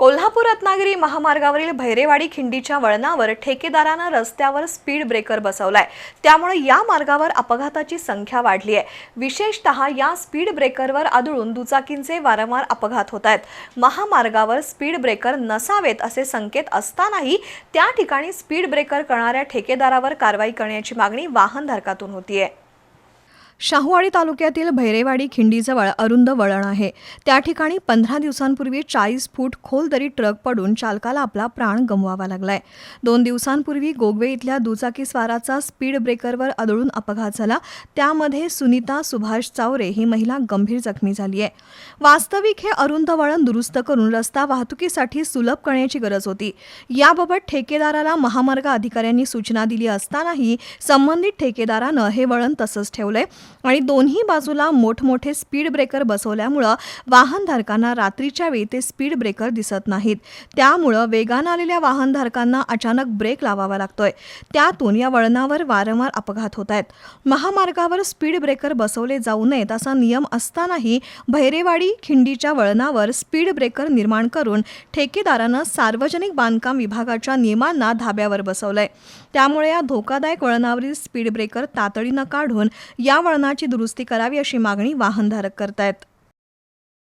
कोल्हापूर रत्नागिरी महामार्गावरील भैरेवाडी खिंडीच्या वळणावर ठेकेदारानं रस्त्यावर स्पीड ब्रेकर बसवलाय. त्यामुळे या मार्गावर अपघाताची संख्या वाढली आहे विशेषतः या स्पीड ब्रेकरवर आदळून दुचाकींचे वारंवार अपघात होत आहेत महामार्गावर स्पीड ब्रेकर नसावेत असे संकेत असतानाही त्या ठिकाणी स्पीड ब्रेकर करणाऱ्या ठेकेदारावर कारवाई करण्याची मागणी वाहनधारकातून होतीये. शाहूवाडी तालुक्यातील भैरेवाडी खिंडीजवळ अरुंद वळण आहे. त्या ठिकाणी पंधरा दिवसांपूर्वी चाळीस फूट खोल दरी ट्रक पडून चालकाला आपला प्राण गमवावा लागलाय. दोन दिवसांपूर्वी गोगवे इथल्या दुचाकी स्वाराचा स्पीड ब्रेकरवर आदळून अपघात झाला. त्यामध्ये सुनीता सुभाष चावरे ही महिला गंभीर जखमी झाली आहे. वास्तविक हे अरुंद वळण दुरुस्त करून रस्ता वाहतुकीसाठी सुलभ करण्याची गरज होती. याबाबत ठेकेदाराला महामार्ग अधिकाऱ्यांनी सूचना दिली असतानाही संबंधित ठेकेदारानं हे वळण तसंच ठेवलंय. आणि दोन्ही बाजूला मोठमोठे स्पीड ब्रेकर बसवल्यामुळं वाहनधारकांना रात्रीच्या वेळी ते स्पीड ब्रेकर दिसत नाहीत. त्यामुळं वेगानं आलेल्या वाहनधारकांना अचानक ब्रेक लावावा लागतोय. त्यातून या वळणावर वारंवार अपघात होत आहेत. महामार्गावर स्पीड ब्रेकर बसवले जाऊ नयेत असा नियम असतानाही भैरेवाडी खिंडीच्या वळणावर स्पीड ब्रेकर निर्माण करून ठेकेदारानं सार्वजनिक बांधकाम विभागाच्या नियमांना धाब्यावर बसवलंय. त्यामुळे या धोकादायक वळणावरील स्पीड ब्रेकर तातडीनं काढून या वळणाची दुरुस्ती करावी अशी मागणी वाहनधारक करतायत.